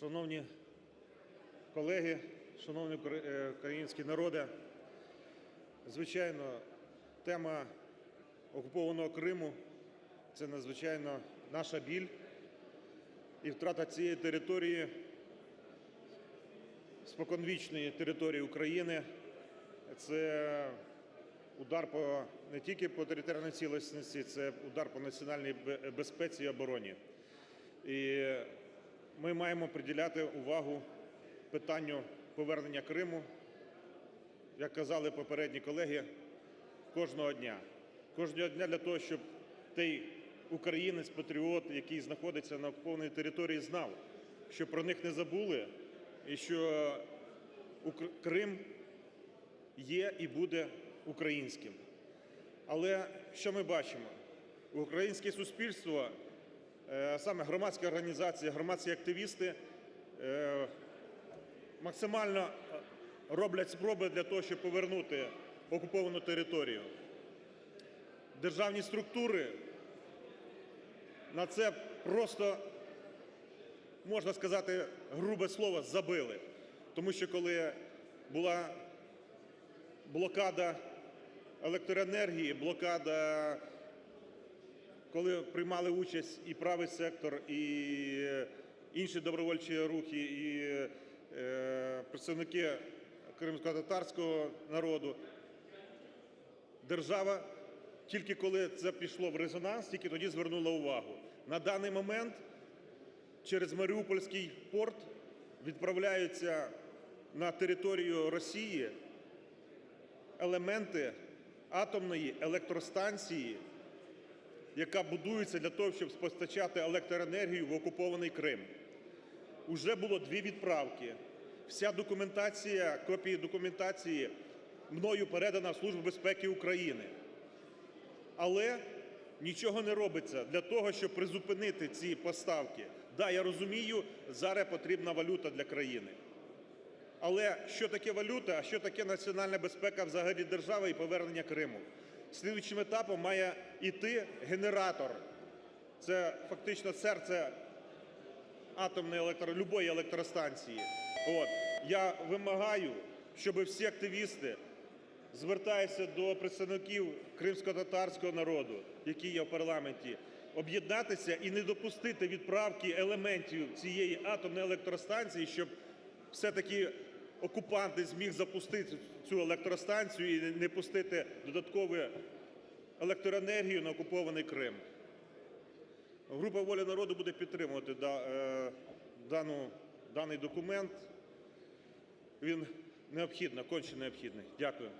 Шановні колеги, шановний е, український народе, звичайно, тема окупованого Криму це надзвичайно наша біль і втрата цієї території, споконвічної території України. Це удар по не тільки по територіальній цілісності, це удар по національній безпеці і обороні. І ми маємо приділяти увагу питанню повернення Криму, як казали попередні колеги, кожного дня. Кожного дня для того, щоб той українець, патріот, який знаходиться на окупованій території, знав, що про них не забули і що Крим є і буде українським. Але що ми бачимо? Українське суспільство, саме громадські організації, громадські активісти е, максимально е, роблять спроби для того, щоб повернути окуповану територію. Державні структури на це просто, можна сказати, грубе слово, забили. Тому що коли була блокада електроенергії, блокада, коли приймали участь і правий сектор, і інші добровольчі рухи, і е, представники кримсько-татарського народу, держава тільки коли це пішло в резонанс, тільки тоді звернула увагу. На даний момент через Маріупольський порт відправляються на територію Росії елементи атомної електростанції, яка будується для того, щоб постачати електроенергію в окупований Крим. Уже було дві відправки. Вся документація, копії документації мною передана в Службу безпеки України. Але нічого не робиться для того, щоб призупинити ці поставки. Да, я розумію, зараз потрібна валюта для країни. Але що таке валюта, а що таке національна безпека взагалі держави і повернення Криму? Слідуючим етапом має йти генератор. Це фактично серце атомної електро... любої електростанції. От. Я вимагаю, щоб всі активісти звертаються до представників кримсько-татарського народу, які є в парламенті, об'єднатися і не допустити відправки елементів цієї атомної електростанції, щоб все-таки окупант не зміг запустити цю електростанцію і не пустити додаткову електроенергію на окупований Крим. Група воля народу буде підтримувати е, даний документ. Він необхідний, конче необхідний. Дякую.